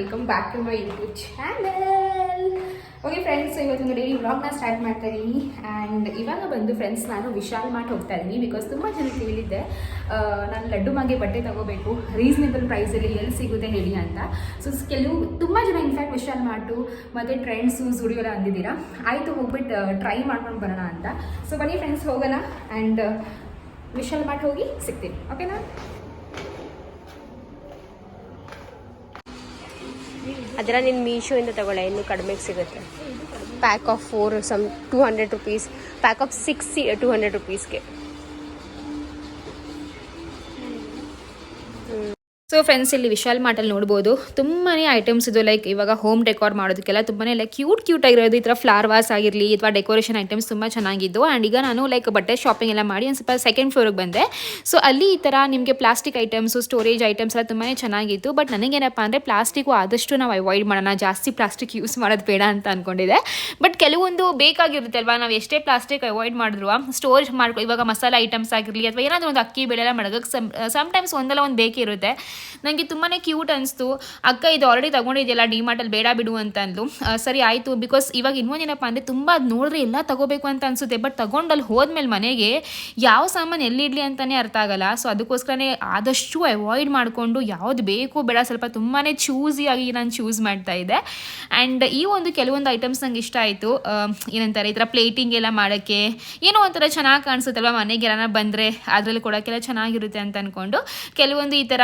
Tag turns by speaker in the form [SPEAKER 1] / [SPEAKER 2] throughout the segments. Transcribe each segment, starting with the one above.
[SPEAKER 1] Welcome back to my YouTube channel okay friends ಇವತ್ತೊಂದು daily ವ್ಲಾಗ್ನ start ಮಾಡ್ತಾ ಇದ್ದೀನಿ ಆ್ಯಂಡ್ ಇವಾಗ ಬಂದು ಫ್ರೆಂಡ್ಸ್ ನಾನು ವಿಶಾಲ್ ಮಾರ್ಟ್ ಹೋಗ್ತಾ ಇದ್ದೀನಿ ಬಿಕಾಸ್ ತುಂಬ ಜನ ಕೇಳಿದ್ದೆ ನಾನು ಲಡ್ಡು ಮಾಗೆ ಬಟ್ಟೆ ತಗೋಬೇಕು ರೀಸನೇಬಲ್ ಪ್ರೈಸಲ್ಲಿ ಎಲ್ಲಿ ಸಿಗುತ್ತೆ ಹೇಳಿ ಅಂತ. ಸೊ ಕೆಲವು, ತುಂಬ ಜನ ಇನ್ಫ್ಯಾಕ್ಟ್ ವಿಶಾಲ್ ಮಾರ್ಟು, ಮತ್ತು ಟ್ರೆಂಡ್ಸು ಜುಡಿಯೋ ಎಲ್ಲ ಅಂದಿದ್ದೀರಾ? ಆಯಿತು ಹೋಗ್ಬಿಟ್ಟು ಟ್ರೈ ಮಾಡ್ಕೊಂಡು ಬರೋಣ ಅಂತ. ಸೊ ಬನ್ನಿ ಫ್ರೆಂಡ್ಸ್ ಹೋಗೋಣ. ಆ್ಯಂಡ್ ವಿಶಾಲ್ ಮಾರ್ಟ್ ಹೋಗಿ ಸಿಗ್ತೀನಿ. ಓಕೆನಾ
[SPEAKER 2] ಅದರ ನೀನು ಮೀಶೋಯಿಂದ ತಗೊಳ್ಳೆ, ಇನ್ನೂ ಕಡಿಮೆಗೆ ಸಿಗುತ್ತೆ. Pack of four some two hundred rupees pack of six two hundred ರುಪೀಸ್ಗೆ
[SPEAKER 1] so friends ಇಲ್ಲಿ ವಿಶಾಲ್ ಮಾರ್ಟಲ್ಲಿ ನೋಡ್ಬೋದು. ತುಂಬಾ ಐಟಮ್ಸ್ ಇದು ಲೈಕ್ ಇವಾಗ ಹೋಮ್ ಡೆಕೋರ್ ಮಾಡೋದಕ್ಕೆಲ್ಲ ತುಂಬಾ ಲೈಕ್ ಕ್ಯೂಟ್ ಕ್ಯೂಟ್ ಆಗಿರೋದು. ಈ ಥರ ಫ್ಲವರ್ ವಾಸ್ ಆಗಿರಲಿ ಅಥವಾ ಡೆಕೋರೇಷನ್ ಐಟಮ್ಸ್ ತುಂಬ ಚೆನ್ನಾಗಿದ್ದು ಆ್ಯಂಡ್ ಈಗ ನಾನು ಲೈಕ್ ಬಟ್ಟೆ ಶಾಪಿಂಗ್ ಎಲ್ಲ ಮಾಡಿ ಒಂದು ಸ್ವಲ್ಪ ಸೆಕೆಂಡ್ ಫ್ಲೋರಿಗೆ ಬಂದೆ. ಸೊ ಅಲ್ಲಿ ಈ ಥರ ನಿಮಗೆ ಪ್ಲಾಸ್ಟಿಕ್ ಐಟಮ್ಸು ಸ್ಟೋರೇಜ್ ಐಟಮ್ಸ್ ಎಲ್ಲ ತುಂಬಾ ಚೆನ್ನಾಗಿತ್ತು. ಬಟ್ ನನಗೇನಪ್ಪ ಅಂದರೆ ಪ್ಲಾಸ್ಟಿಕ್ ಆದಷ್ಟು ನಾವು ಅವಾಯ್ಡ್ ಮಾಡೋಣ. ಜಾಸ್ತಿ ಪ್ಲಾಸ್ಟಿಕ್ ಯೂಸ್ ಮಾಡೋದು ಬೇಡ ಅಂತ ಅನ್ಕೊಂಡಿದೆ ಬಟ್ ಕೆಲವೊಂದು ಬೇಕಾಗಿರುತ್ತೆ ಅಲ್ವಾ ನಾವು ಎಷ್ಟೇ ಪ್ಲಾಸ್ಟಿಕ್ ಅವಾಯ್ಡ್ ಮಾಡಿದ್ರು ಸ್ಟೋರೇಜ್ ಮಾಡ್ಕೊ, ಇವಾಗ ಮಸಾಲೆ ಐಟಮ್ಸ್ ಆಗಿರಲಿ, ಅಥವಾ ಏನಾದರೂ ಒಂದು ಅಕ್ಕಿ, ಬೆಳೆ ಎಲ್ಲ ಮಡಗಕ್ಕೆ ಸಮ್ ಸಮ್ಟೈಮ್ಸ್ ಒಂದಲ್ಲ ಒಂದು ಬೇಕೇ ಇರುತ್ತೆ ನನಗೆ ತುಂಬಾ ಕ್ಯೂಟ್ ಅನಿಸ್ತು. ಅಕ್ಕ ಇದು ಆಲ್ರೆಡಿ ತೊಗೊಂಡಿದೆಯಲ್ಲ ಡಿ ಮಾರ್ಟಲ್ಲಿ ಬೇಡ ಬಿಡು ಅಂತ ಅಂದ್ಲು ಸರಿ ಆಯಿತು ಬಿಕಾಸ್ ಇವಾಗ ಇನ್ನೊಂದೇನಪ್ಪ ಅಂದರೆ ತುಂಬ ಅದು ನೋಡಿದ್ರೆ ಎಲ್ಲ ತಗೋಬೇಕು ಅಂತ ಅನಿಸುತ್ತೆ. ಬಟ್ ತೊಗೊಂಡಲ್ಲಿ ಹೋದ್ಮೇಲೆ ಮನೆಗೆ ಯಾವ ಸಾಮಾನು ಎಲ್ಲಿಡಲಿ ಅಂತಲೇ ಅರ್ಥ ಆಗಲ್ಲ. ಸೊ ಅದಕ್ಕೋಸ್ಕರನೇ ಆದಷ್ಟು ಅವಾಯ್ಡ್ ಮಾಡಿಕೊಂಡು ಯಾವ್ದು ಬೇಕು ಬೇಡ, ಸ್ವಲ್ಪ ತುಂಬಾ ಚೂಸಿಯಾಗಿ ನಾನು ಚೂಸ್ ಮಾಡ್ತಾ ಇದ್ದೆ. ಆ್ಯಂಡ್ ಈ ಒಂದು ಕೆಲವೊಂದು ಐಟಮ್ಸ್ ನಂಗೆ ಇಷ್ಟ ಆಯಿತು. ಏನಂತಾರೆ, ಈ ಥರ ಪ್ಲೇಟಿಂಗ್ ಎಲ್ಲ ಮಾಡೋಕ್ಕೆ. ಏನೋ ಒಂಥರ ಚೆನ್ನಾಗಿ ಕಾಣಿಸುತ್ತಲ್ವ ಮನೆಗೆ ಯಾರನ್ನ ಬಂದರೆ, ಅದರಲ್ಲಿ ಕೊಡೋಕ್ಕೆಲ್ಲ ಚೆನ್ನಾಗಿರುತ್ತೆ ಅಂತ ಅಂದ್ಕೊಂಡು ಕೆಲವೊಂದು ಈ ಥರ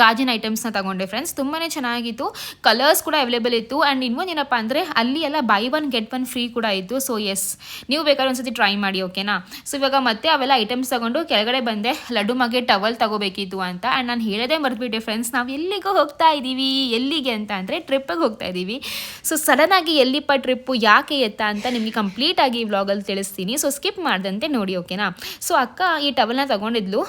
[SPEAKER 1] ಗಾಜಿನ ಐಟಮ್ಸ್ನ ತಗೊಂಡೆ ಫ್ರೆಂಡ್ಸ್ ತುಂಬಾ ಚೆನ್ನಾಗಿತ್ತು. ಕಲರ್ಸ್ ಕೂಡ ಅವೈಲೇಬಲ್ ಇತ್ತು. ಆ್ಯಂಡ್ ಇನ್ನೊಂದು ಏನಪ್ಪ ಅಂದರೆ, ಅಲ್ಲಿ ಎಲ್ಲ buy one get one free ಕೂಡ ಇತ್ತು. ಸೊ ಎಸ್ ನೀವು ಬೇಕಾದ್ರೆ ಒಂದ್ಸತಿ ಟ್ರೈ ಮಾಡಿ ಓಕೆನಾ ಸೊ ಇವಾಗ ಮತ್ತೆ ಅವೆಲ್ಲ ಐಟಮ್ಸ್ ತಗೊಂಡು ಕೆಳಗಡೆ ಬಂದೆ. ಲಡ್ಡು ಮಗೆ ಟವಲ್ ತಗೋಬೇಕಿತ್ತು ಅಂತ. ಆ್ಯಂಡ್ ನಾನು ಹೇಳೋದೇ ಮರೆತುಬಿಟ್ಟೆ ಫ್ರೆಂಡ್ಸ್ ನಾವು ಎಲ್ಲಿಗೂ ಹೋಗ್ತಾ ಇದ್ದೀವಿ ಎಲ್ಲಿಗೆ ಅಂತ ಅಂದರೆ ಟ್ರಿಪ್ಪಿಗೆ ಹೋಗ್ತಾ ಇದ್ದೀವಿ ಸೊ ಸಡನ್ನಾಗಿ ಎಲ್ಲಿಪ್ಪ ಟ್ರಿಪ್ಪು ಯಾಕೆ ಎತ್ತ ಅಂತ ನಿಮಗೆ ಕಂಪ್ಲೀಟಾಗಿ ಈ ವ್ಲಾಗಲ್ಲಿ ತಿಳಿಸ್ತೀನಿ. ಸೊ ಸ್ಕಿಪ್ ಮಾಡ್ದಂತೆ ನೋಡಿ ಓಕೆನಾ ಸೊ ಅಕ್ಕ ಈ ಟವಲ್ನ ತಗೊಂಡಿದ್ಲು.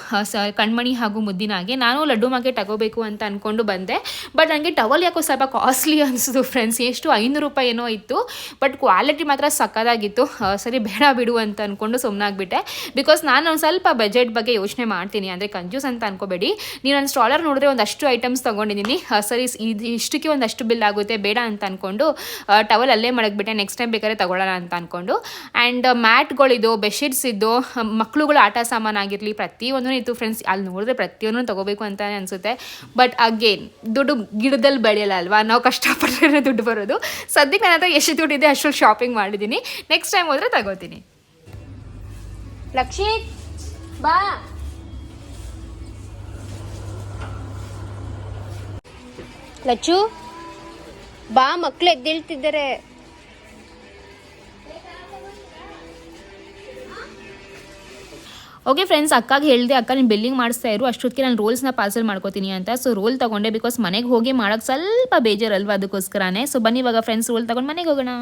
[SPEAKER 1] ಕಣ್ಮಣಿ ಹಾಗೂ ಮುದ್ದಿನಾಗೆ. ನಾನು ಲಡ್ಡು ಮಗೆ ತಗೋಬೇಕು ಅಂತ ಅಂದ್ಕೊಂಡು ಬಂದೆ. ಬಟ್ ನನಗೆ ಟವಲ್ ಯಾಕೋ ಸ್ವಲ್ಪ ಕಾಸ್ಟ್ಲಿ ಅನಿಸಿತು ಫ್ರೆಂಡ್ಸ್ ಎಷ್ಟು ಐನೂರು ರೂಪಾಯಿ ಏನೋ ಇತ್ತು. ಬಟ್ ಕ್ವಾಲಿಟಿ ಮಾತ್ರ ಸಕ್ಕದಾಗಿತ್ತು ಸರಿ, ಬೇಡ ಬಿಡು ಅಂತ ಅಂದ್ಕೊಂಡು ಸುಮ್ಮನಾಗ್ಬಿಟ್ಟೆ ಬಿಕಾಸ್ ನಾನು ಒಂದು ಸ್ವಲ್ಪ ಬಜೆಟ್ ಬಗ್ಗೆ ಯೋಚನೆ ಮಾಡ್ತೀನಿ. ಅಂದರೆ ಕನ್ಫ್ಯೂಸ್ ಅಂತ ಅನ್ಕೋಬೇಡಿ. ನೀವು ನನ್ನ ಸ್ಟಾಲರ್ ನೋಡಿದ್ರೆ ಒಂದಷ್ಟು ಐಟಮ್ಸ್ ತೊಗೊಂಡಿದ್ದೀನಿ. ಸರಿ ಇದು, ಇಷ್ಟಕ್ಕೆ ಒಂದಷ್ಟು ಬಿಲ್ ಆಗುತ್ತೆ. ಬೇಡ ಅಂತ ಅಂದ್ಕೊಂಡು ಟವಲ್ ಅಲ್ಲೇ ಮಡಗ್ಬಿಟ್ಟೆ. ನೆಕ್ಸ್ಟ್ ಟೈಮ್ ಬೇಕಾದ್ರೆ ತಗೊಳ್ಳೋಣ ಅಂತ ಅಂದ್ಕೊಂಡು ಆ್ಯಂಡ್ ಮ್ಯಾಟ್ಗಳಿದ್ದು ಬೆಡ್ಶೀಟ್ಸ್ ಇದ್ದು ಮಕ್ಳುಗಳು ಆಟ ಸಾಮಾನು ಆಗಿರಲಿ ಪ್ರತಿಯೊಂದೂ ಇತ್ತು ಫ್ರೆಂಡ್ಸ್ ಅಲ್ಲಿ ನೋಡಿದ್ರೆ ಪ್ರತಿಯೊಂದೂ ತಗೋಬೇಕು ಅಂತ ಅನಿಸುತ್ತೆ. ಬಟ್ ಅಗೇನ್ ದುಡ್ಡು ಗಿಡದಲ್ಲಿ ಬೆಳೆಯಲ್ಲ ಅಲ್ವಾ? ನಾವು ಕಷ್ಟಪಟ್ಟರೆ ದುಡ್ಡು ಬರೋದು. ಸದ್ಯಕ್ಕೆ ನನ್ನ ಹತ್ರ ಎಷ್ಟು ದುಡ್ಡಿದೆ ಅಷ್ಟು ಶಾಪಿಂಗ್ ಮಾಡಿದ್ದೀನಿ. ನೆಕ್ಸ್ಟ್ ಟೈಮ್ ಹೋದರೆ ತಗೋತೀನಿ.
[SPEAKER 2] ಲಕ್ಷಿ ಬಾ. ಲಚ್ಚು, ಬಾ ಮಕ್ಕಳು ಎದ್ದೇಳ್ತಿದ್ದಾರೆ.
[SPEAKER 1] ಓಕೆ ಫ್ರೆಂಡ್ಸ್ ಅಕ್ಕಾಗೆ ಹೇಳಿದೆ ಅಕ್ಕ ನೀನು ಬಿಲ್ಲಿಂಗ್ ಮಾಡಿಸ್ತಾ ಇರು ಅಷ್ಟೊತ್ತಿಗೆ ನಾನು ರೋಲ್ಸ್ನ ಪಾರ್ಸಲ್ ಮಾಡ್ಕೋತೀನಿ ಅಂತ. ಸೊ ರೋಲ್ ತಗೊಂಡೆ ಬಿಕಾಸ್ ಮನೆಗೆ ಹೋಗಿ ಮಾಡೋಕ್ಕೆ ಸ್ವಲ್ಪ ಬೇಜಾರಲ್ವಾ ಅದಕ್ಕೋಸ್ಕರನೇ. ಸೊ ಬನ್ನಿ ಇವಾಗ ಫ್ರೆಂಡ್ಸ್ ರೋಲ್ ತಗೊಂಡು ಮನೆಗೆ ಹೋಗೋಣ.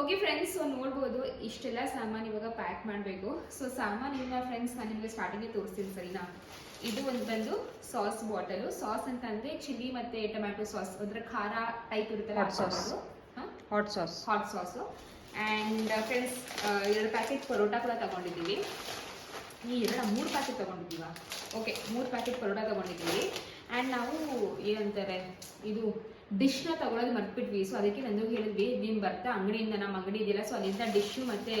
[SPEAKER 1] ಓಕೆ ಫ್ರೆಂಡ್ಸ್ ಸೊ ನೋಡ್ಬೋದು ಇಷ್ಟೆಲ್ಲ ಸಾಮಾನು ಇವಾಗ ಪ್ಯಾಕ್ ಮಾಡಬೇಕು. ಸೊ ಸಾಮಾನಿನ ಫ್ರೆಂಡ್ಸ್ ನಾನು ನಿಮಗೆ ಸ್ಟಾರ್ಟಿಂಗ್ ತೋರಿಸ್ತೀನಿ ಸರಿನಾ? ಇದು ಒಂದು ಬಂದು ಸಾಸ್ ಬಾಟಲು ಸಾಸ್ ಅಂತ ಅಂದರೆ ಚಿಲ್ಲಿ ಮತ್ತು ಟೊಮ್ಯಾಟೊ ಸಾಸ್ ಅದರ ಖಾರ ಟೈಪ್ ಇರುತ್ತಲ್ಲ
[SPEAKER 2] ಹಾಟ್ ಸಾಸ್
[SPEAKER 1] ಹಾಂ?
[SPEAKER 2] Hot sauce
[SPEAKER 1] hot sauce and friends ಎರಡು ಪ್ಯಾಕೆಟ್ ಪರೋಟ ಕೂಡ ತಗೊಂಡಿದ್ದೀವಿ. ಈ ಎರಡು ಮೂರು ಪ್ಯಾಕೆಟ್ ತಗೊಂಡಿದ್ದೀವ? ಓಕೆ ಮೂರು ಪ್ಯಾಕೆಟ್ ಪರೋಡ ತಗೊಂಡಿದ್ದೀವಿ. ಆ್ಯಂಡ್ ನಾವು ಏನಂತಾರೆ, ಇದು ಡಿಶ್ನ ತಗೊಳ್ಳೋದು ಮರ್ತ್ಬಿಟ್ವಿ. ಸೊ ಅದಕ್ಕೆ ನಂದು ಹೇಳಿದ್ವಿ ನೀನು ಬರ್ತಾ ಅಂಗಡಿಯಿಂದ, ನಮ್ಮ ಅಂಗಡಿ ಇದೆಯಲ್ಲ ಸೊ ಅಲ್ಲಿಂದ ಡಿಶ್ಶು ಮತ್ತು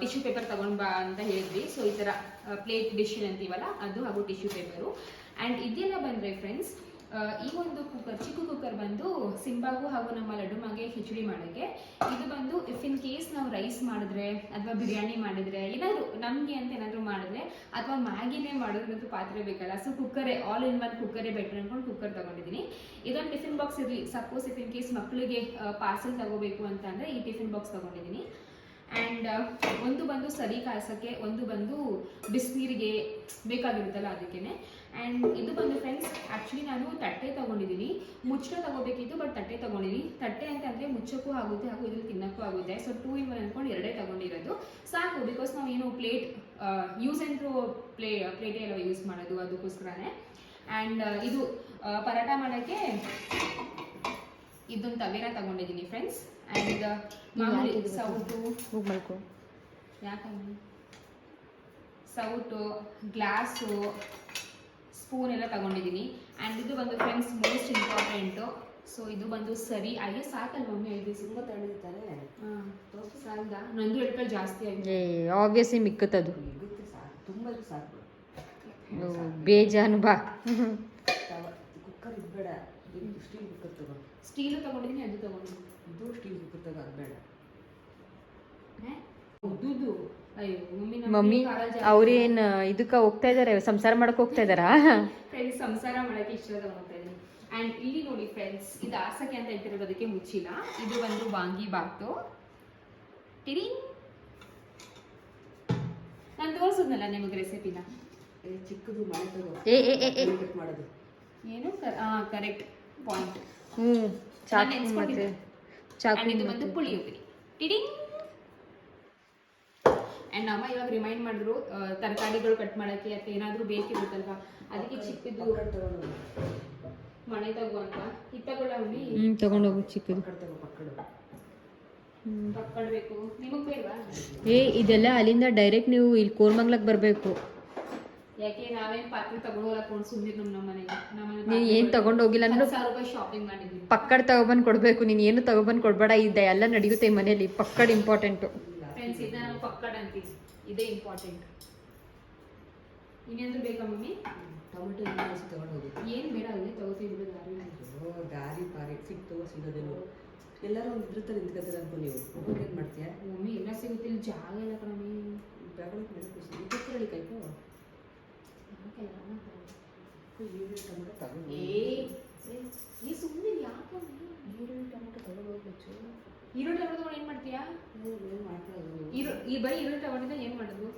[SPEAKER 1] ಟಿಶ್ಯೂ ಪೇಪರ್ ತಗೊಂಡು ಬಾ ಅಂತ ಹೇಳಿದ್ವಿ. ಸೊ ಈ ಥರ ಪ್ಲೇಟ್ ಡಿಶ್ ಅಂತೀವಲ್ಲ ಅದು ಹಾಗೂ ಟಿಶ್ಯೂ ಪೇಪರು ಆ್ಯಂಡ್ ಇದೆಲ್ಲ ಬಂದರೆ ಫ್ರೆಂಡ್ಸ್ ಈ ಒಂದು ಕುಕ್ಕರ್ ಚಿಕ್ಕ ಕುಕ್ಕರ್ ಬಂದು ಸಿಂಬಾಗು ಹಾಗೂ ನಮ್ಮ ಲಡ್ಡು ಮಗೆ ಖಿಚಡಿ ಮಾಡೋಕ್ಕೆ. ಇದು ಬಂದು ಇಫ್ ಇನ್ ಕೇಸ್ ನಾವು ರೈಸ್ ಮಾಡಿದ್ರೆ ಅಥವಾ ಬಿರಿಯಾನಿ ಮಾಡಿದ್ರೆ, ಏನಾದರೂ ನಮಗೆ ಅಂತ ಏನಾದರೂ ಮಾಡಿದ್ರೆ, ಅಥವಾ ಮ್ಯಾಗಿನೇ ಮಾಡೋದ್ರಂತೂ ಪಾತ್ರೆ ಬೇಕಲ್ಲ ಸೊ ಕುಕ್ಕರೇ ಆಲ್ ಇನ್ ಒನ್ ಕುಕ್ಕರೇ ಬೆಟರ್ ಅನ್ಕೊಂಡು ಕುಕ್ಕರ್ ತಗೊಂಡಿದ್ದೀನಿ. ಇದೊಂದು ಟಿಫಿನ್ ಬಾಕ್ಸ್ ಇರಲಿ. ಸಪೋಸ್ ಇಫ್ ಇನ್ ಕೇಸ್ ಮಕ್ಕಳಿಗೆ ಪಾರ್ಸಲ್ ತಗೋಬೇಕು ಅಂತ ಅಂದರೆ ಈ ಟಿಫಿನ್ ಬಾಕ್ಸ್ ತಗೊಂಡಿದ್ದೀನಿ. ಆ್ಯಂಡ್ ಒಂದು ಬಂದು ಸರಿ ಕಾಯಿಸೋಕ್ಕೆ, ಒಂದು ಬಂದು ಬಿಸಿನೀರಿಗೆ ಬೇಕಾಗಿರುತ್ತಲ್ಲ ಅದಕ್ಕೇನೆ. ಆ್ಯಂಡ್ ಇದು ಬಂದು ಫ್ರೆಂಡ್ಸ್ ಆ್ಯಕ್ಚುಲಿ ನಾನು ತಟ್ಟೆ ತಗೊಂಡಿದ್ದೀನಿ. ಮುಚ್ಚಳ ತಗೋಬೇಕಿತ್ತು ಬಟ್ ತಟ್ಟೆ ತೊಗೊಂಡಿದ್ದೀನಿ. ತಟ್ಟೆ ಅಂತ ಅಂದರೆ ಮುಚ್ಚಕ್ಕೂ ಆಗುತ್ತೆ, ಹಾಗೂ ಇದ್ರಲ್ಲಿ ತಿನ್ನೋಕ್ಕೂ ಆಗುತ್ತೆ. ಸೊ ಟೂ ಇನ್ ಒನ್ ಅಂದ್ಕೊಂಡು ಎರಡೇ ತಗೊಂಡಿರೋದು. ಸಾಕು ಬಿಕಾಸ್ ನಾವು ಏನು plate use and throw play ಪ್ಲೇಟೇ ಎಲ್ಲ ಯೂಸ್ ಮಾಡೋದು, ಅದಕ್ಕೋಸ್ಕರನೇ. ಆ್ಯಂಡ್ ಇದು ಪರಾಟ ಮಾಡೋಕ್ಕೆ ಇದೊಂದು ತವೆನ ತಗೊಂಡಿದ್ದೀನಿ ಫ್ರೆಂಡ್ಸ್ ಆ್ಯಂಡ್ ಮಾಮೂಲಿ ಸೌಟು.
[SPEAKER 2] ಹೋಗ್ಬೇಕು ಮಲ್ಕೋ.
[SPEAKER 1] ಯಾಕಂದ್ರೆ ಸೌಟು ಗ್ಲಾಸು ಸ್ಪೂನ್ ಎಲ್ಲ ತಗೊಂಡಿದ್ದೀನಿ ಆ್ಯಂಡ್ ಇದು ಬಂದು ಫ್ರೆಂಡ್ಸ್ ಮೋಸ್ಟ್ ಇಂಪಾರ್ಟೆಂಟು ಸೊ ಇದು ಬಂದು ಸರಿ ಅಯ್ಯೋ ಸಾಕಲ್ಲ ಮಮ್ಮಿ ಐದು
[SPEAKER 3] ತುಂಬ ತಣಿತಾನೆ
[SPEAKER 1] ಹಾಂ. ಸಾಲದ? ನಂದು ಎರಡು ಜಾಸ್ತಿ ಆಗಿದೆ.
[SPEAKER 4] ಆಬ್ವಿಯಸ್ಲಿ ಮಿಕ್ಕತ್ತದು.
[SPEAKER 3] ತುಂಬ ಸಾಕು.
[SPEAKER 4] ಬೇಜಾನು ಬಾ.
[SPEAKER 3] ಕುಕ್ಕರ್ ಇದು ಬೇಡ ಇದು ಸ್ಟೀಲ್ ಕುಕ್ಕರ್ ತಗೋ
[SPEAKER 1] ಸ್ಟೀಲ್ ತಗೊಂಡಿದ್ದೀನಿ ಅದು ತಗೊಂಡಿದ್ದೀನಿ
[SPEAKER 3] ಇದು ಸ್ಟೀಲ್ ಕುಕ್ಕರ್ ತಗೋ ಅದು ಬೇಡ.
[SPEAKER 1] ಉದ್ದುದು ಮಮ್ಮಿ
[SPEAKER 4] ಅವ್ರೇನ್ ಇದಕ್ಕ ಹೋಗ್ತಾ ಇದಾರೆ ಸಂಸಾರ ಮಾಡಕ್ ಹೋಗ್ತಾ ಇದಾರಾ?
[SPEAKER 1] ಫ್ರೆಂಡ್ಸ್ ಸಂಸಾರ ಮಾಡಕ್ಕೆ ಇಷ್ಟ ಹೋಗ್ತಾ ಇದ್ದೀನಿ. ಆ್ಯಂಡ್ ಇಲ್ಲಿ ನೋಡಿ ಫ್ರೆಂಡ್ಸ್ ಇದು ಆಸಕ್ಕೆ ಅಂತ ಹೇಳ್ತಿರೋದು ಅದಕ್ಕೆ ಮುಚ್ಚಿಲ್ಲ. ಇದು ಒಂದು ವಾಂಗಿ ಬಾತು. ಟಿಡಿ ನಾನು ತೋರಿಸಿದ್ನಲ್ಲ ನಿಮಗೆ ರೆಸಿಪಿನ
[SPEAKER 3] ಏ ಚಿಕ್ಕದು ಮನೆ
[SPEAKER 4] ಏ ಏ ಏ ಏ.
[SPEAKER 3] ಕಟ್ ಮಾಡೋದು.
[SPEAKER 1] ಏನು? Correct point.
[SPEAKER 4] ಹ್ಮ್ ಚಾಕು ಮತ್ತೆ. ಚಾಕು
[SPEAKER 1] ಇದು ಬಂದು ಪುಳಿಯೋಗರೆ. ಟಿಡಿಂಗ್. ಆ್ಯಂಡ್ ಅಮ್ಮ ಇವಾಗ ರಿಮೈಂಡ್ ಮಾಡಿದ್ರು ತರಕಾರಿಗಳು ಕಟ್ ಮಾಡೋಕ್ಕೆ ಅಥವಾ ಏನಾದರೂ ಬೇಕಿರುತ್ತಲ್ವಾ? ಅದಕ್ಕೆ ಚಿಕ್ಕದು ಮನೆ ತಗೋ ಅಂತ. ಇದು ತಗೊಳ್ಳ ಹ್ಞೂ
[SPEAKER 4] ಹ್ಮ್ ತಗೊಂಡೋಗು ಚಿಕ್ಕದು.
[SPEAKER 3] ಪಕ್ಕಡ್ ತಗೋ ಪಕ್ಕಡು
[SPEAKER 1] ನಿಮಗೆ ಬೇಡವಾ?
[SPEAKER 4] ಏ ಇದೆಲ್ಲ ಅಲ್ಲಿಂದ ಡೈರೆಕ್ಟ್ ನೀವು ಇಲ್ಲಿ ಕೋರ್ಮಂಗ್ಲಕ್ ಬರ್ಬೇಕು.
[SPEAKER 1] ಯಾಕೆ ನಾವೇನ್ ಪಾತ್ರೆ ತಗೊಂಡು ಹಾಕೊಂಡು ಸುಮ್ಮನೆ ನಮ್ಮ ನಮ್ಮ ಮನೆಗೆ. ನಮ್ಮ
[SPEAKER 4] ಏನು ತಗೊಂಡು ಹೋಗಿಲ್ಲ ಅಂದ್ರೆ
[SPEAKER 1] ಸಾವಿರ ರೂಪಾಯಿ ಶಾಪಿಂಗ್ ಮಾಡಿದ್ವಿ
[SPEAKER 4] ಪಕ್ಕಡ ತಗೊಬಂದು ಕೊಡಬೇಕು ನೀನು ಏನು ತಗೊಬಂದು ಕೊಡಬೇಡ ಇದೆ ಎಲ್ಲ ನಡೆಯುತ್ತೆ ಮನೇಲಿ ಪಕ್ಕಡ್ ಇಂಪಾರ್ಟೆಂಟು
[SPEAKER 1] ಫ್ರೆಂಡ್ಸ್ ಇದನ್ನ ನಾವು ಪಕ್ಕಡ ಅಂತೀವಿ ಇದೇ ಇಂಪಾರ್ಟೆಂಟ್ ಇನ್ನೇನಾದ್ರೂ ಬೇಕಾ ಮಮ್ಮಿ?
[SPEAKER 3] ಟೊಮೆಟೊ ತಗೊಂಡು ಹೋಗಿ.
[SPEAKER 1] ಏನು ಬೇಡ ಅಲ್ಲೇ ತಗೋತೀವಿ ಬಿಡು ದಾರಿ
[SPEAKER 3] ದಾರಿ ಪಾರಿ. ಸಿಗ್ತವೋ ಸಿಗೋದೇನೋ ಎಲ್ಲರೂ ಒಂದು ಇದ್ರ ಥರ ನಿಂತ್ಕೊತಾರೆ ಅನ್ಕೊ ನೀವು. ಏನು ಮಾಡ್ತೀಯಾ?
[SPEAKER 1] ಮಮ್ಮಿ ಎಲ್ಲ ಸಿಗುತ್ತೆ ಇಲ್ಲಿ ಜಾಗ ಇಲ್ಲ ಕಣಮಿ
[SPEAKER 3] ತಗೊಳಕ್ ನೆನಪಿಸಿ ಇದಕ್ಕೆ ಕಾಯ್ಕೋ
[SPEAKER 1] ನೀ ಸುಮ್ಮನೆ ಯಾಕೆ
[SPEAKER 3] ಈರುಳ್ಳಿ ಟೊಮೆಟೊ ತಗೊಂಡು ಹೋಗ್ಬೇಕು
[SPEAKER 1] ಈರುಳ್ಳಿ ಟೊಮೆಟೊ ಏನ್ ಮಾಡ್ತೀಯಾ
[SPEAKER 3] ಏನು
[SPEAKER 1] ಈ ಬರೀ ಈರುಳ್ಳಿ ಟೊಮೆಟೊ ಏನ್ ಮಾಡೋದು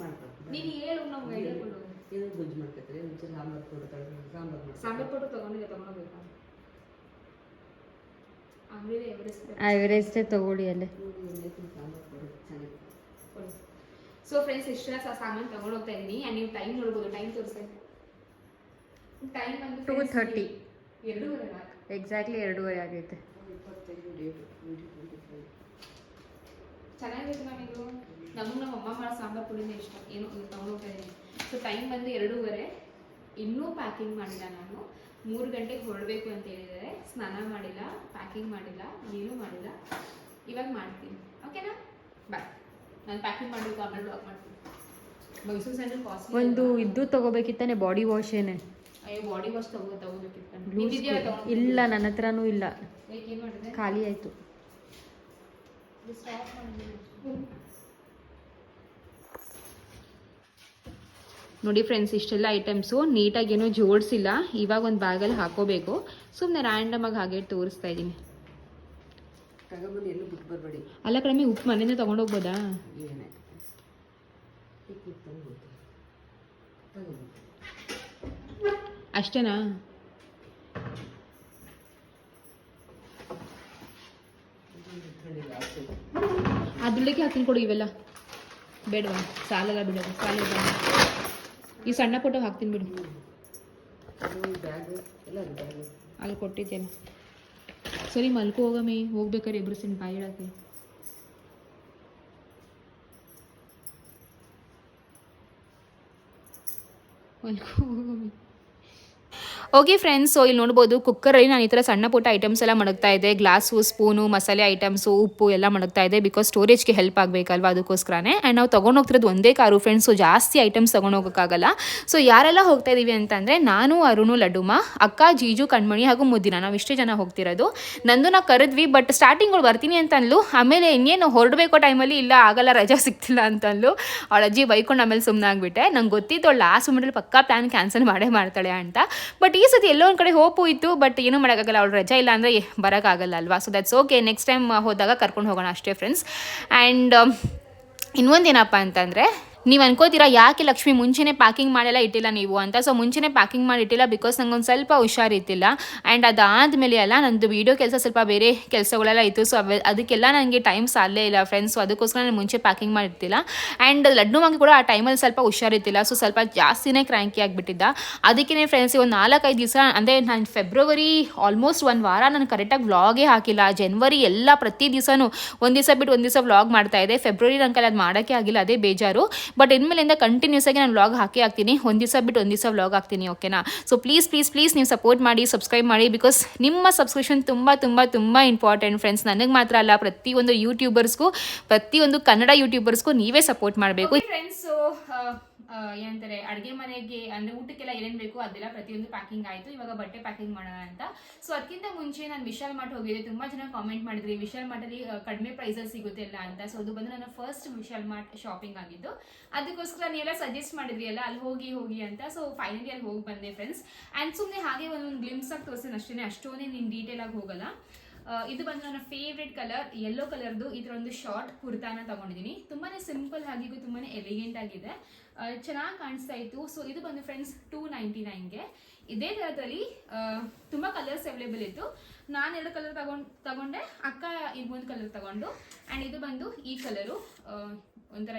[SPEAKER 3] ಮಾಡ್ಕೊಳ್ಳೋದು
[SPEAKER 1] ನೀನು ಹೇಳು ನಮ್ಗೆ ಐಡಿಯಾ ಕೊಡು
[SPEAKER 3] ಏನೋ ಗೊಜ್ಜು ಮಾಡ್ಕೊತಾರೆ ಒಂಚೂರು ಸಾಂಬಾರು ಪೌಡರ್ ತಗೊಂಡು ಸಾಂಬಾರು ಮಾಡಿ
[SPEAKER 1] ಸಾಂಬಾರ್ ಪೌಡರ್ ತಗೊಂಡಿದ್ದೆ ತಗೊಂಡೋಗ್ಬೇಕಾ ಎವರೆಸ್ಟ್
[SPEAKER 4] ತಗೊಳ್ಳಿ ಅಲ್ಲೇ.
[SPEAKER 1] ಸೊ ಫ್ರೆಂಡ್ಸ್ ಇಷ್ಟ ಸಾಮಾನು ತಗೊಂಡು ಹೋಗ್ತಾ ಇದ್ದೀನಿ. ನೀವು ಟೈಮ್ ನೋಡ್ಬೋದು ಟೈಮ್ ತೋರಿಸಿ ಟೈಮ್ ಬಂದು
[SPEAKER 4] ಟೂ ಥರ್ಟಿ
[SPEAKER 1] ಎರಡೂವರೆ ನಾಲ್ಕು
[SPEAKER 4] ಎಕ್ಸಾಕ್ಟ್ಲಿ ಎರಡೂವರೆ ಆಗೈತೆ.
[SPEAKER 1] ಚೆನ್ನಾಗಿತ್ತು ನಮಗೂ ನಮಗೆ ನಮ್ಮ ಅಮ್ಮ ಮಾಡೋ ಸಾಂಬಾರು ಪುಡಿನೇ ಇಷ್ಟ. ಏನು ತಗೊಂಡೋಗ್ತಾ ಇದ್ದೀನಿ ಸೊ ಟೈಮ್ ಬಂದು ಎರಡೂವರೆ. ಇನ್ನೂ ಪ್ಯಾಕಿಂಗ್ ಮಾಡಿಲ್ಲ ನಾನು. ಮೂರು ಗಂಟೆಗೆ ಹೊರಡಬೇಕು ಅಂತ ಹೇಳಿದರೆ ಸ್ನಾನ ಮಾಡಿಲ್ಲ ಪ್ಯಾಕಿಂಗ್ ಮಾಡಿಲ್ಲ ಏನೂ ಮಾಡಿಲ್ಲ. ಇವಾಗ ಮಾಡ್ತೀನಿ. ಓಕೆನಾ ಬಾಯ್ ನಾನು ಪ್ಯಾಕಿಂಗ್ ಮಾಡಬೇಕು ಆಮೇಲೆ ಬ್ಲಾಕ್ ಮಾಡ್ತೀನಿ. ಮೈಸೂರು ಸ್ಯಾಂಡಲ್ ಕಾಸ್ಟ್
[SPEAKER 4] ಒಂದು ಇದು ತಗೋಬೇಕಿತ್ತಾನೆ ಬಾಡಿ ವಾಶ್ ಏನೆ.
[SPEAKER 1] ಬಾಡಿ ವಾಶ್ ತಗೋ ತಗೋಬೇಕಿತ್ತು
[SPEAKER 4] ಲೂಸ್
[SPEAKER 1] ನಿಂದಿದ್ಯಾ ತಗೊಂಡು
[SPEAKER 4] ಇಲ್ಲ ನನ್ನ ಹತ್ರನೂ ಇಲ್ಲ. ಖಾಲಿ ಆಯ್ತು.
[SPEAKER 1] ನೋಡಿ ಫ್ರೆಂಡ್ಸ್ ಇಷ್ಟೆಲ್ಲ ಐಟಮ್ಸು ನೀಟಾಗಿ ಏನೂ ಜೋಡಿಸಿಲ್ಲ. ಇವಾಗ ಒಂದು ಬ್ಯಾಗಲ್ಲಿ ಹಾಕೋಬೇಕು. ಸುಮ್ಮನೆ ರ್ಯಾಂಡಮ್ ಆಗಿ ಹಾಗೆ ತೋರಿಸ್ತಾ ಇದ್ದೀನಿ. ಅಲ್ಲ ಕಡಿಮೆ ಉಪ್ಪು ಮನೆಯಿಂದ ತೊಗೊಂಡೋಗ್ಬೋದಾ
[SPEAKER 3] ಏನೇ ಉಪ್ಪು ತಗೊಂಡು ತಗೊಂಡು
[SPEAKER 1] ಅಷ್ಟೇನಾ? ಅದ್ರೊಳಗೆ ಹಾಕ್ತೀನಿ ಕೊಡು ಇವೆಲ್ಲ. ಬೇಡವಾ? ಸಾಲಲ್ಲ ಬಿಡೋದು ಸಾಲ ಈ ಸಣ್ಣ ಫೋಟೋ ಹಾಕ್ತೀನಿ ಬಿಡು. ಅಲ್ಲಿ ಕೊಟ್ಟಿದ್ದೇನೆ. ಸರಿ, ಮಲ್ಕೋ ಹೋಗಮ್ಮಿ ಹೋಗ್ಬೇಕಾರೆ ಇಬ್ರು ಸಿನ್ ಬಾಯಿ ಇಡಕ್ಕೆ ಮಲ್ಕೋ ಹೋಗಮ್ಮಿ ಓಕೆ ಫ್ರೆಂಡ್ಸ್ ಸೊ ಇಲ್ಲಿ ನೋಡ್ಬೋದು ಕುಕ್ಕರಲ್ಲಿ ನಾನು ಈ ಥರ ಸಣ್ಣ ಪುಟ್ಟ ಐಟಮ್ಸ್ ಎಲ್ಲ ಮಡಗ್ತಾ ಇದ್ದೆ. ಗ್ಲಾಸು ಸ್ಪೂನು ಮಸಾಲೆ ಐಟಮ್ಸು ಉಪ್ಪು ಎಲ್ಲ ಮಡಗ್ತಾ ಇದೆ ಬಿಕಾಸ್ ಸ್ಟೋರೇಜ್ಗೆ ಹೆಲ್ಪ್ ಆಗಬೇಕಲ್ವಾ ಅದಕ್ಕೋಸ್ಕರನೇ. ಆ್ಯಂಡ್ ನಾವು ತೊಗೊಂಡೋಗ್ತಿರೋದು ಒಂದೇ ಕಾರು ಫ್ರೆಂಡ್ಸ್ ಸೊ ಜಾಸ್ತಿ ಐಟಮ್ಸ್ ತೊಗೊಂಡೋಗೋಕ್ಕಾಗಲ್ಲ ಸೊ ಯಾರೆಲ್ಲ ಹೋಗ್ತಾ ಇದೀವಿ ಅಂತಂದರೆ ನಾನು, ಅರುಣು, ಲಡ್ಡುಮ, ಅಕ್ಕ, ಜೀಜು, ಕಣ್ಮಣಿ ಹಾಗೂ ಮುದ್ದಿನ ನಾವು ಇಷ್ಟೇ ಜನ ಹೋಗ್ತಿರೋದು. ನಂದು ನಾ ಕರೆದ್ವಿ ಬಟ್ ಸ್ಟಾರ್ಟಿಂಗ್ ಬರ್ತೀನಿ ಅಂತ ಅಂದ್ಲು ಆಮೇಲೆ ಇನ್ನೇನು ಹೊರಡಬೇಕು ಟೈಮಲ್ಲಿ ಇಲ್ಲ, ಆಗಲ್ಲ, ರಜಾ ಸಿಗ್ತಿಲ್ಲ ಅಂತಂದ್ಲು. ಅವಳ ಅಜ್ಜಿ ಬೈಕೊಂಡು ಆಮೇಲೆ ಸುಮ್ಮನೆ ಆಗಿಬಿಟ್ಟೆ. ನಂಗೆ ಗೊತ್ತಿತ್ತು ಅವಳು ಲಾಸ್ಟ್ ಮೂಮೆಂಟಲ್ಲಿ ಪಕ್ಕಾ ಪ್ಲ್ಯಾನ್ ಕ್ಯಾನ್ಸಲ್ ಮಾಡೇ ಮಾಡ್ತಾಳೆ ಅಂತ. ಬಟ್ ಈ ಸತಿ ಎಲ್ಲೋ ಒಂದು ಕಡೆ ಹೋಪು ಇತ್ತು ಬಟ್ ಏನೂ ಮಾಡೋಕ್ಕಾಗಲ್ಲ. ಅವಳು ರಜಾ ಇಲ್ಲ ಅಂದರೆ ಬರೋಕ್ಕಾಗಲ್ಲ ಅಲ್ವಾ? So that's okay next time ಹೋದಾಗ ಕರ್ಕೊಂಡು ಹೋಗೋಣ ಅಷ್ಟೇ ಫ್ರೆಂಡ್ಸ್ ಆ್ಯಂಡ್ ಇನ್ನೊಂದೇನಪ್ಪ ಅಂತಂದರೆ ನೀವು ಅನ್ಕೋತೀರಾ, ಯಾಕೆ ಲಕ್ಷ್ಮಿ ಮುಂಚೆನೇ ಪ್ಯಾಕಿಂಗ್ ಮಾಡೆಲ್ಲ ಇಟ್ಟಿಲ್ಲ ನೀವು ಅಂತ? ಸೊ ಮುಂಚೆನೇ ಪ್ಯಾಕಿಂಗ್ ಮಾಡಿ ಇಟ್ಟಿಲ್ಲ ಬಿಕಾಸ್ ನಂಗೆ ಒಂದು ಸ್ವಲ್ಪ ಹುಷಾರಿತ್ತಿಲ್ಲ ಆ್ಯಂಡ್ ಅದಾದಮೇಲೆ ಎಲ್ಲ ನಂದು ವೀಡಿಯೋ ಕೆಲಸ ಸ್ವಲ್ಪ ಬೇರೆ ಕೆಲಸಗಳೆಲ್ಲ ಇತ್ತು. ಸೊ ಅದಕ್ಕೆಲ್ಲ ನನಗೆ ಟೈಮ್ ಸಾಲೇ ಇಲ್ಲ ಫ್ರೆಂಡ್ಸ್ ಅದಕ್ಕೋಸ್ಕರ ನಾನು ಮುಂಚೆ ಪ್ಯಾಕಿಂಗ್ ಮಾಡಿರ್ತಿಲ್ಲ. ಆ್ಯಂಡ್ ಲಡ್ಡು ಮಂಗಿ ಕೂಡ ಆ ಟೈಮಲ್ಲಿ ಸ್ವಲ್ಪ ಹುಷಾರಿತ್ತಿಲ್ಲ ಸೊ ಸ್ವಲ್ಪ ಜಾಸ್ತಿನೇ ಕ್ರ್ಯಾಂಕಿ ಆಗಿಬಿಟ್ಟಿದ್ದ. ಅದಕ್ಕೇ ಫ್ರೆಂಡ್ಸ್ ಒಂದು ನಾಲ್ಕೈದು ದಿವಸ, ಅಂದರೆ ನಾನು ಫೆಬ್ರವರಿ ಆಲ್ಮೋಸ್ಟ್ ಒಂದು ವಾರ ನಾನು ಕರೆಕ್ಟಾಗಿ ವ್ಲಾಗೇ ಹಾಕಿಲ್ಲ. ಜನ್ವರಿ ಎಲ್ಲ ಪ್ರತಿ ದಿವಸನೂ ಒಂದು ದಿವಸ ಬಿಟ್ಟು ಒಂದು ದಿವಸ ವ್ಲಾಗ್ ಮಾಡ್ತಾ ಇದೆ ಫೆಬ್ರವರಿ ನನ್ನ ಅದು ಮಾಡೋಕ್ಕೆ ಆಗಿಲ್ಲ. ಅದೇ ಬೇಜಾರು. ಬಟ್ ಇನ್ಮೇಲಿಂದ ಕಂಟಿನ್ಯೂಸ್ ಆಗಿ ನಾನು ವ್ಲಾಗ್ ಹಾಕಿ ಹಾಕ್ತೀನಿ. ಒಂದು ದಿವಸ ಬಿಟ್ಟು ಒಂದು ದಿವಸ ವ್ಲಾಗ್ ಹಾಕ್ತೀನಿ ಓಕೆನಾ ಸೊ ಪ್ಲೀಸ್ ಪ್ಲೀಸ್ ಪ್ಲೀಸ್ ನೀವು ಸಪೋರ್ಟ್ ಮಾಡಿ ಸಬ್ಸ್ಕ್ರೈಬ್ ಮಾಡಿ ಬಿಕಾಸ್ ನಿಮ್ಮ ಸಬ್ಸ್ಕ್ರಿಪ್ಷನ್ ತುಂಬ ತುಂಬ ತುಂಬ ಇಂಪಾರ್ಟೆಂಟ್ ಫ್ರೆಂಡ್ಸ್ ನನಗೆ ಮಾತ್ರ ಅಲ್ಲ, ಪ್ರತಿಯೊಂದು ಯೂಟ್ಯೂಬರ್ಸ್ಗೂ ಪ್ರತಿಯೊಂದು ಕನ್ನಡ ಯೂಟ್ಯೂಬರ್ಸ್ಗೂ ನೀವೇ ಸಪೋರ್ಟ್ ಮಾಡಬೇಕು. ಫ್ರೆಂಡ್ಸು ಏನಂತಾರೆ, ಅಡುಗೆ ಮನೆಗೆ ಅಂದರೆ ಊಟಕ್ಕೆಲ್ಲ ಏನೇನು ಬೇಕು ಅದೆಲ್ಲ ಪ್ರತಿಯೊಂದು ಪ್ಯಾಕಿಂಗ್ ಆಯಿತು. ಇವಾಗ ಬಟ್ಟೆ ಪ್ಯಾಕಿಂಗ್ ಮಾಡೋಣ ಅಂತ. ಸೊ ಅದಕ್ಕಿಂತ ಮುಂಚೆ ನಾನು ವಿಶಾಲ್ ಮಾರ್ಟ್ ಹೋಗಿದ್ದೆ. ತುಂಬ ಜನ ಕಾಮೆಂಟ್ ಮಾಡಿದ್ರಿ ವಿಶಾಲ್ ಮಾರ್ಟಲ್ಲಿ ಕಡಿಮೆ ಪ್ರೈಸಲ್ಲಿ ಸಿಗುತ್ತೆ ಎಲ್ಲ ಅಂತ. ಸೊ ಅದು ಬಂದು ನನ್ನ ಫಸ್ಟ್ ವಿಶಾಲ್ ಮಾರ್ಟ್ ಶಾಪಿಂಗ್ ಆಗಿದ್ದು. ಅದಕ್ಕೋಸ್ಕರ ನೀವೆಲ್ಲ ಸಜೆಸ್ಟ್ ಮಾಡಿದ್ರಿ ಅಲ್ಲ, ಅಲ್ಲಿ ಹೋಗಿ ಹೋಗಿ ಅಂತ. ಸೊ ಫೈನಲಿ ಅಲ್ಲಿ ಹೋಗಿ ಬಂದೆ ಫ್ರೆಂಡ್ಸ್ ಆ್ಯಂಡ್ ಸುಮ್ಮನೆ ಹಾಗೆ ಒಂದೊಂದು ಗ್ಲಿಮ್ಸ್ ಆಗಿ ತೋರಿಸ್ತೀನಿ ಅಷ್ಟೇ ಅಷ್ಟೊಂದೇ ನೀನು ಡೀಟೇಲ್ ಆಗಿ ಹೋಗಲ್ಲ. ಇದು ಬಂದು ನನ್ನ ಫೇವ್ರೆಟ್ ಕಲರ್ ಯೆಲ್ಲೋ ಕಲರ್ದು ಇದರ ಒಂದು ಶಾರ್ಟ್ ಕುರ್ತಾನ ತಗೊಂಡಿದ್ದೀನಿ ತುಂಬಾನೇ ಸಿಂಪಲ್ ಆಗಿಗೂ ತುಂಬಾನೇ ಎಲಿಗೆಂಟ್ ಆಗಿದೆ. ಚೆನ್ನಾಗಿ ಕಾಣಿಸ್ತಾ ಇತ್ತು. ಸೊ ಇದು ಬಂದು ಫ್ರೆಂಡ್ಸ್ ಟೂ ನೈಂಟಿ ನೈನ್ಗೆ ಇದೇ ಥರದಲ್ಲಿ ತುಂಬ ಕಲರ್ಸ್ ಅವೈಲೇಬಲ್ ಇತ್ತು. ನಾನು ಎರಡು ಕಲರ್ ತಗೊಂಡು, ತಗೊಂಡೆ, ಅಕ್ಕ ಇನ್ನೊಂದು ಕಲರ್ ತಗೊಂಡು. ಆ್ಯಂಡ್ ಇದು ಬಂದು ಈ ಕಲರು ಒಂಥರ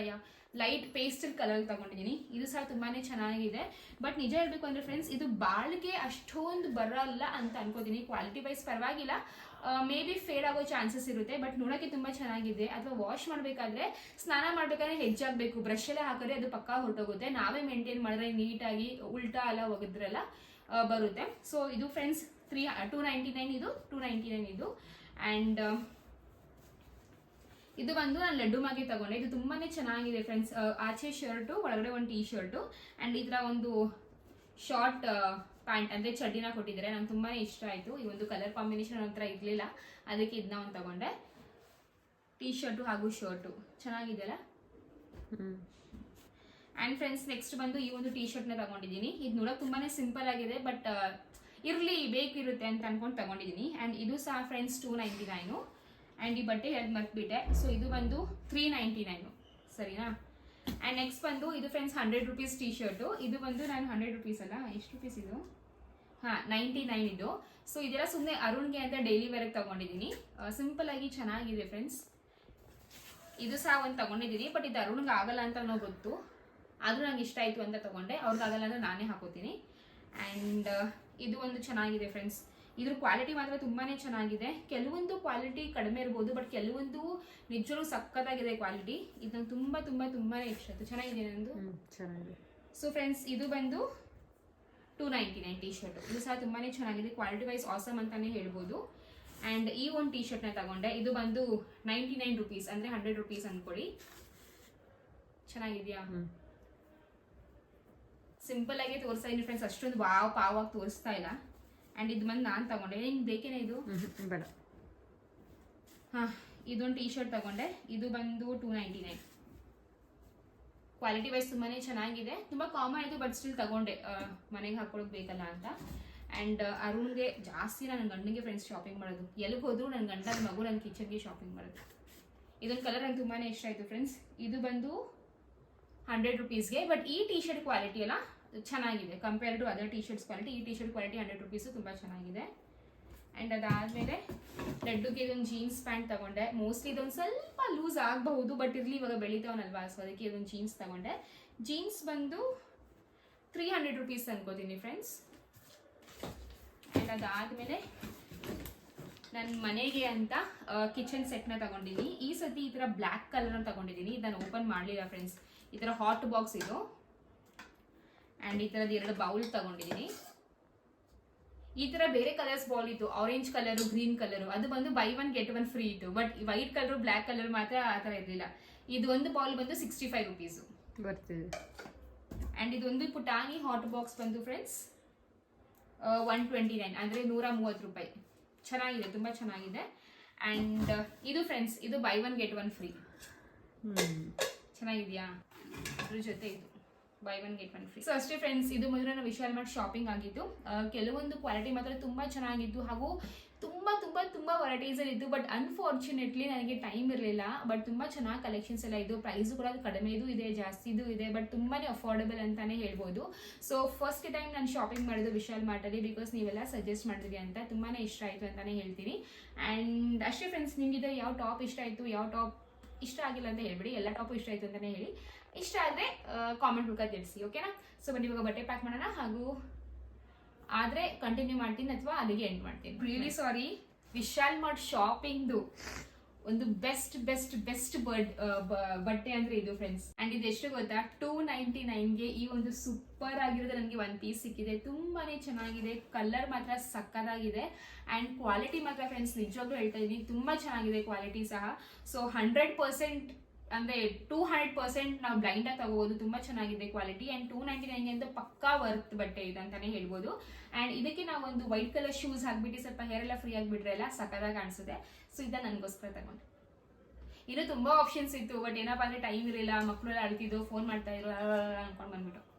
[SPEAKER 1] ಲೈಟ್ ಪೇಸ್ಟಲ್ ಕಲರ್ ತಗೊಂಡಿದ್ದೀನಿ ಇದು ಸಹ ತುಂಬಾ ಚೆನ್ನಾಗಿದೆ. ಬಟ್ ನಿಜ ಹೇಳ್ಬೇಕು ಅಂದ್ರೆ ಫ್ರೆಂಡ್ಸ್ ಇದು ಬಾಳಿಗೆ ಅಷ್ಟೊಂದು ಬರಲ್ಲ ಅಂತ ಅನ್ಕೋತೀನಿ. ಕ್ವಾಲಿಟಿ ವೈಸ್ ಪರವಾಗಿಲ್ಲ. ಮೇ ಬಿ ಫೇಡ್ ಆಗೋ ಚಾನ್ಸಸ್ ಇರುತ್ತೆ ಬಟ್ ನೋಡೋಕ್ಕೆ ತುಂಬ ಚೆನ್ನಾಗಿದೆ. ಅಥವಾ ವಾಶ್ ಮಾಡಬೇಕಾದ್ರೆ ಸ್ನಾನ ಮಾಡಬೇಕಾದ್ರೆ ಹೆಜ್ಜಾಗಬೇಕು ಬ್ರಷ್ ಎಲ್ಲ ಹಾಕಿದ್ರೆ ಅದು ಪಕ್ಕಾ ಹೊರಟೋಗುತ್ತೆ. ನಾವೇ ಮೇಂಟೈನ್ ಮಾಡಿದ್ರೆ ನೀಟಾಗಿ ಉಲ್ಟಾ ಎಲ್ಲ ಒಗೆದ್ರೆಲ್ಲ ಬರುತ್ತೆ. ಸೊ ಇದು friends three two ninety nine ಇದು ಟೂ ನೈಂಟಿ ನೈನ್ ಇದು ಆ್ಯಂಡ್ ಇದು ಬಂದು ನಾನು ಲಡ್ಡು ಮಾಗಿ ತಗೊಂಡೆ. ಇದು ತುಂಬಾ ಚೆನ್ನಾಗಿದೆ ಫ್ರೆಂಡ್ಸ್ ಆಚೆ ಶರ್ಟು ಒಳಗಡೆ ಒಂದು ಟೀ ಶರ್ಟು ಆ್ಯಂಡ್ ಈ ಥರ ಒಂದು ಶಾರ್ಟ್ ಪ್ಯಾಂಟ್ ಅಂದರೆ ಚಡ್ಡಿನ ಕೊಟ್ಟಿದ್ದಾರೆ ನಂಗೆ ತುಂಬಾ ಇಷ್ಟ ಆಯಿತು. ಈ ಒಂದು ಕಲರ್ ಕಾಂಬಿನೇಷನ್ ಹತ್ರ ಇರಲಿಲ್ಲ. ಅದಕ್ಕೆ ಇದನ್ನ ಒಂದು ತಗೊಂಡೆ. ಟೀ ಶರ್ಟು ಹಾಗೂ ಶರ್ಟು ಚೆನ್ನಾಗಿದೆಯಲ್ಲ? ಆ್ಯಂಡ್ ಫ್ರೆಂಡ್ಸ್ ನೆಕ್ಸ್ಟ್ ಬಂದು ಈ ಒಂದು ಟೀ ಶರ್ಟ್ನ ತಗೊಂಡಿದ್ದೀನಿ. ಇದು ನೋಡೋಕೆ ತುಂಬಾ ಸಿಂಪಲ್ ಆಗಿದೆ ಬಟ್ ಇರಲಿ ಬೇಕಿರುತ್ತೆ ಅಂತ ಅನ್ಕೊಂಡು ತಗೊಂಡಿದ್ದೀನಿ. ಆ್ಯಂಡ್ ಇದು ಸಹ friends two ninety nine and ಈ ಬಟ್ಟೆ ಎರಡು ಮರ್ತುಬಿಟ್ಟೆ. ಸೊ ಇದು ಬಂದು ತ್ರೀ ನೈಂಟಿ ನೈನು ಸರಿನಾ? ಆ್ಯಂಡ್ ನೆಕ್ಸ್ಟ್ ಬಂದು ಇದು friends hundred rupees T shirt ಇದು ಬಂದು ನಾನು ಹಂಡ್ರೆಡ್ ರುಪೀಸ್ ಅಲ್ಲ? ಎಷ್ಟು ರುಪೀಸ್ ಇದು? ಹಾಂ ನೈಂಟಿ ನೈನ್ ಇದು. ಸೊ ಇದೆಲ್ಲ ಸುಮ್ಮನೆ ಅರುಣ್ಗೆ ಅಂತ ಡೈಲಿ ವೇರಿಗೆ ತಗೊಂಡಿದ್ದೀನಿ. ಸಿಂಪಲ್ ಆಗಿ ಚೆನ್ನಾಗಿದೆ ಫ್ರೆಂಡ್ಸ್ ಇದು ಸಹ ಒಂದು ತಗೊಂಡಿದ್ದೀನಿ ಬಟ್ ಇದು ಅರುಣ್ಗೆ ಆಗಲ್ಲ ಅಂತ ಅನ್ನೋ ಗೊತ್ತು. ಆದರೂ ನಂಗೆ ಇಷ್ಟ ಆಯಿತು ಅಂತ ತಗೊಂಡೆ. ಅವ್ರಿಗೆ ಆಗಲ್ಲ ಅಂದ್ರೆ ನಾನೇ ಹಾಕೋತೀನಿ. ಆ್ಯಂಡ್ ಇದು ಒಂದು ಚೆನ್ನಾಗಿದೆ ಫ್ರೆಂಡ್ಸ್ ಇದ್ರ ಕ್ವಾಲಿಟಿ ಮಾತ್ರ ತುಂಬಾ ಚೆನ್ನಾಗಿದೆ. ಕೆಲವೊಂದು ಕ್ವಾಲಿಟಿ ಕಡಿಮೆ ಇರ್ಬೋದು ಬಟ್ ಕೆಲವೊಂದು ನಿಜವೂ ಸಖತ್ತಾಗಿದೆ ಕ್ವಾಲಿಟಿ ಇದು ನಂಗೆ ತುಂಬ ತುಂಬ ತುಂಬಾ ಇಷ್ಟ ಆಯಿತು. ಚೆನ್ನಾಗಿದೆ ನಂದು?
[SPEAKER 4] ಚೆನ್ನಾಗಿದೆ.
[SPEAKER 1] ಸೊ ಫ್ರೆಂಡ್ಸ್ ಇದು ಬಂದು two ninety nine T shirt ಇದು ಸಹ ತುಂಬಾ ಚೆನ್ನಾಗಿದೆ. ಕ್ವಾಲಿಟಿ ವೈಸ್ ಆಸಮ್ ಅಂತಾನೆ ಹೇಳ್ಬೋದು. ಆ್ಯಂಡ್ ಈ ಒಂದು ಟಿ ಶರ್ಟ್ನ ತಗೊಂಡೆ. ಇದು ಬಂದು ನೈಂಟಿ ನೈನ್ ರುಪೀಸ್ ಅಂದರೆ ಹಂಡ್ರೆಡ್ ರುಪೀಸ್ ಅಂದ್ಕೊಳ್ಳಿ ಚೆನ್ನಾಗಿದೆಯಾ. ಸಿಂಪಲ್ ಆಗಿ ತೋರಿಸ್ತಾ ಇದ್ದೀನಿ ಫ್ರೆಂಡ್ಸ್ ಅಷ್ಟೊಂದು ವಾವ್ ಆಗಿ ತೋರಿಸ್ತಾ ಇಲ್ಲ. ಆ್ಯಂಡ್ ಇದು ಬಂದು ನಾನು ತಗೊಂಡೆ. ನಿಂಗೆ ಬೇಕೇನೆ ಇದು?
[SPEAKER 4] ಬೇಡ.
[SPEAKER 1] ಹಾಂ ಇದೊಂದು ಟಿ ಶರ್ಟ್ ತಗೊಂಡೆ. ಇದು ಬಂದು two ninety nine quality wise ತುಂಬಾ ಚೆನ್ನಾಗಿದೆ. ತುಂಬ ಕಾಮನ್ ಆಯಿತು ಬಟ್ ಸ್ಟಿಲ್ ತಗೊಂಡೆ. ಮನೆಗೆ ಹಾಕೊಳ್ಳೋಕೆ ಬೇಕಲ್ಲ ಅಂತ. ಆ್ಯಂಡ್ ಅರುಣ್ಗೆ ಜಾಸ್ತಿ ನನ್ನ ಗಂಡನಿಗೆ ಫ್ರೆಂಡ್ಸ್ ಶಾಪಿಂಗ್ ಮಾಡೋದು. ಎಲ್ಲಿಗೆ ಹೋದ್ರು ನನ್ನ ಗಂಡ ಮಗು ನನ್ನ ಕಿಚನ್ಗೆ ಶಾಪಿಂಗ್ ಮಾಡೋದು. ಇದೊಂದು ಕಲರ್ ನಂಗೆ ತುಂಬಾ ಇಷ್ಟ ಆಯಿತು ಫ್ರೆಂಡ್ಸ್ ಇದು ಬಂದು ಹಂಡ್ರೆಡ್ ರುಪೀಸ್ಗೆ ಬಟ್ ಈ ಟಿ ಶರ್ಟ್ ಕ್ವಾಲಿಟಿ ಎಲ್ಲ ಚೆನ್ನಾಗಿದೆ. Compare to other T shirts quality ಈ T shirt quality hundred rupees ತುಂಬ ಚೆನ್ನಾಗಿದೆ. ಆ್ಯಂಡ್ ಅದಾದಮೇಲೆ ಲಡ್ಡುಗೆ ಇದೊಂದು ಜೀನ್ಸ್ ಪ್ಯಾಂಟ್ ತಗೊಂಡೆ. ಮೋಸ್ಟ್ಲಿ ಇದೊಂದು ಸ್ವಲ್ಪ ಲೂಸ್ ಆಗಬಹುದು ಬಟ್ ಇರಲಿ, ಇವಾಗ ಬೆಳಿತಾವನಲ್ವಾ ಸೊ ಅದಕ್ಕೆ ಇದೊಂದು ಜೀನ್ಸ್ ತಗೊಂಡೆ. ಜೀನ್ಸ್ ಬಂದು ತ್ರೀ ಹಂಡ್ರೆಡ್ ರುಪೀಸ್ ಅನ್ಕೋತೀನಿ ಫ್ರೆಂಡ್ಸ್ ಆ್ಯಂಡ್ ಅದಾದಮೇಲೆ ನನ್ನ ಮನೆಗೆ ಅಂತ ಕಿಚನ್ ಸೆಟ್ನ ತಗೊಂಡಿದ್ದೀನಿ ಈ ಸತಿ ಈ ಥರ ಬ್ಲ್ಯಾಕ್ ಕಲರ್ನ ತಗೊಂಡಿದ್ದೀನಿ ಇದನ್ನು ಓಪನ್ ಮಾಡಲಿಲ್ಲ ಫ್ರೆಂಡ್ಸ್ ಈ ಥರ ಹಾಟ್ ಬಾಕ್ಸ್ ಇದು. ಆ್ಯಂಡ್ ಈ ಥರದ್ದು ಎರಡು ಬೌಲ್ ತಗೊಂಡಿದ್ದೀನಿ ಈ ತರ ಬೇರೆ ಕಲರ್ಸ್ ಬಾಲ್ ಇತ್ತು. ಆರೆಂಜ್ ಕಲರು ಗ್ರೀನ್ ಕಲರು ಅದು ಬಂದು buy one get one free ಇತ್ತು. But white colour black colour ಮಾತ್ರ ಆ ಥರ ಇರಲಿಲ್ಲ. ಇದು ಒಂದು ಬಾಲ್ ಬಂದು ಸಿಕ್ಸ್ಟಿ ಫೈವ್ ರುಪೀಸು
[SPEAKER 4] ಬರ್ತದೆ.
[SPEAKER 1] ಆ್ಯಂಡ್ ಇದೊಂದು ಪುಟಾಣಿ ಹಾಟ್ ಬಾಕ್ಸ್ ಬಂದು ಫ್ರೆಂಡ್ಸ್ ಒನ್ ಟ್ವೆಂಟಿ ನೈನ್ ಅಂದರೆ ನೂರ ಮೂವತ್ತು ರೂಪಾಯಿ. ಚೆನ್ನಾಗಿದೆ ತುಂಬ ಚೆನ್ನಾಗಿದೆ. ಆ್ಯಂಡ್ ಇದು ಫ್ರೆಂಡ್ಸ್ ಇದು buy one get one free ಚೆನ್ನಾಗಿದೆಯಾ? ಅದ್ರ ಜೊತೆ ಇದು. Buy one get one free so ಅಷ್ಟೇ ಫ್ರೆಂಡ್ಸ್ ಇದು ಮೊದಲು ನಾವು ವಿಶಾಲ್ ಮಾಡಿ ಶಾಪಿಂಗ್ ಆಗಿತ್ತು ಕೆಲವೊಂದು ಕ್ವಾಲಿಟಿ ಮಾತ್ರ ತುಂಬ ಚೆನ್ನಾಗಿತ್ತು ಹಾಗೂ ತುಂಬ ತುಂಬ ತುಂಬ ವೆರೈಟೀಸಲ್ಲಿ ಇತ್ತು ಬಟ್ ಅನ್ಫಾರ್ಚುನೇಟ್ಲಿ ನನಗೆ ಟೈಮ್ ಇರಲಿಲ್ಲ. ಬಟ್ ತುಂಬ ಚೆನ್ನಾಗಿ ಕಲೆಕ್ಷನ್ಸ್ ಎಲ್ಲ ಇದು ಪ್ರೈಸು ಕೂಡ ಕಡಿಮೆದು ಇದೆ, ಜಾಸ್ತಿದು ಇದೆ ಬಟ್ ತುಂಬಾ ಅಫೋರ್ಡಬಲ್ ಅಂತಾನೆ ಹೇಳ್ಬೋದು. ಸೊ ಫಸ್ಟ್ ಟೈಮ್ ನಾನು ಶಾಪಿಂಗ್ ಮಾಡಿದ್ದು ವಿಶಾಲ್ ಮಾರ್ಟಲ್ಲಿ ಬಿಕಾಸ್ ನೀವೆಲ್ಲ ಸಜೆಸ್ಟ್ ಮಾಡಿದ್ರಿ ಅಂತ ತುಂಬಾ ಇಷ್ಟ ಆಯಿತು ಅಂತಾನೆ ಹೇಳ್ತೀನಿ. ಆ್ಯಂಡ್ ಅಷ್ಟೇ ಫ್ರೆಂಡ್ಸ್ ನಿಮಗಿದ್ರೆ ಯಾವ ಟಾಪ್ ಇಷ್ಟ ಆಯಿತು, ಯಾವ ಟಾಪ್ ಇಷ್ಟ ಆಗಿಲ್ಲ ಅಂತ ಹೇಳ್ಬಿಡಿ, ಎಲ್ಲ ಟಾಪು ಇಷ್ಟ ಆಯಿತು ಅಂತಲೇ ಹೇಳಿ. ಇಷ್ಟ ಆದರೆ ಕಾಮೆಂಟ್ ಮೂಲಕ ತಿಳಿಸಿ ಓಕೆನಾ ಸೊ ಬನ್ನಿ ಇವಾಗ ಬಟ್ಟೆ ಪ್ಯಾಕ್ ಮಾಡೋಣ. ಹಾಗೂ ಆದರೆ ಕಂಟಿನ್ಯೂ ಮಾಡ್ತೀನಿ ಅಥವಾ ಅಲ್ಲಿಗೆ ಎಂಡ್ ಮಾಡ್ತೀನಿ. ರಿಯಲಿ ಸಾರಿ ವಿಶಾಲ್ ಮಾರ್ಟ್ ಶಾಪಿಂಗ್ದು ಒಂದು ಬೆಸ್ಟ್ ಬೆಸ್ಟ್ ಬೆಸ್ಟ್ ಬರ್ಡ್ ಬಟ್ಟೆ ಅಂದ್ರೆ ಇದು ಫ್ರೆಂಡ್ಸ್ ಅಂಡ್ ಇದು ಎಷ್ಟು ಗೊತ್ತಾ? ಟೂ ನೈಂಟಿ ನೈನ್ಗೆ ಈ ಒಂದು ಸೂಪರ್ ಆಗಿರೋದು ನನಗೆ ಒನ್ ಪೀಸ್ ಸಿಕ್ಕಿದೆ. ತುಂಬಾನೇ ಚೆನ್ನಾಗಿದೆ. ಕಲರ್ ಮಾತ್ರ ಸಕ್ಕದಾಗಿದೆ ಅಂಡ್ ಕ್ವಾಲಿಟಿ ಮಾತ್ರ ಫ್ರೆಂಡ್ಸ್ ನಿಜವಾಗ್ಲೂ ಹೇಳ್ತಾ ಇದ್ದೀನಿ ತುಂಬಾ ಚೆನ್ನಾಗಿದೆ ಕ್ವಾಲಿಟಿ ಸಹ. ಸೊ ಹಂಡ್ರೆಡ್ ಪರ್ಸೆಂಟ್ ಅಂದ್ರೆ ಟೂ ಹಂಡ್ರೆಡ್ ಪರ್ಸೆಂಟ್ ನಾವು ಬ್ಲೈಂಡ್ ಆಗಿ ತಗೋಬಹುದು ತುಂಬಾ ಚೆನ್ನಾಗಿದೆ quality and two ninety nine ಅಂತ ಪಕ್ಕಾ ವರ್ತ್ ಬಟ್ಟೆ ಇದೆ ಅಂತಾನೆ ಹೇಳ್ಬೋದು. ಅಂಡ್ ಇದಕ್ಕೆ ನಾವು ಒಂದು ವೈಟ್ ಕಲರ್ ಶೂಸ್ ಹಾಕ್ಬಿಟ್ಟು ಸ್ವಲ್ಪ ಹೇರ್ ಎಲ್ಲ ಫ್ರೀ ಆಗಿಬಿಟ್ರೆ ಎಲ್ಲ ಸಕ್ಕದಾಗಿ ಕಾಣಿಸುತ್ತೆ. ಸೊ ಇದನ್ನ ನನಗೋಸ್ಕರ ತಗೊಂಡು. ಇನ್ನು ತುಂಬಾ ಆಪ್ಷನ್ಸ್ ಇತ್ತು ಬಟ್ ಏನಪ್ಪಾ ಅಂದ್ರೆ ಟೈಮ್ ಇರಲಿಲ್ಲ ಮಕ್ಕಳೆಲ್ಲ ಅಳ್ತಿದ್ದು ಫೋನ್ ಮಾಡ್ತಾ ಇದ್ರು ಅನ್ಕೊಂಡು ಬಂದ್ಬಿಟ್ಟು.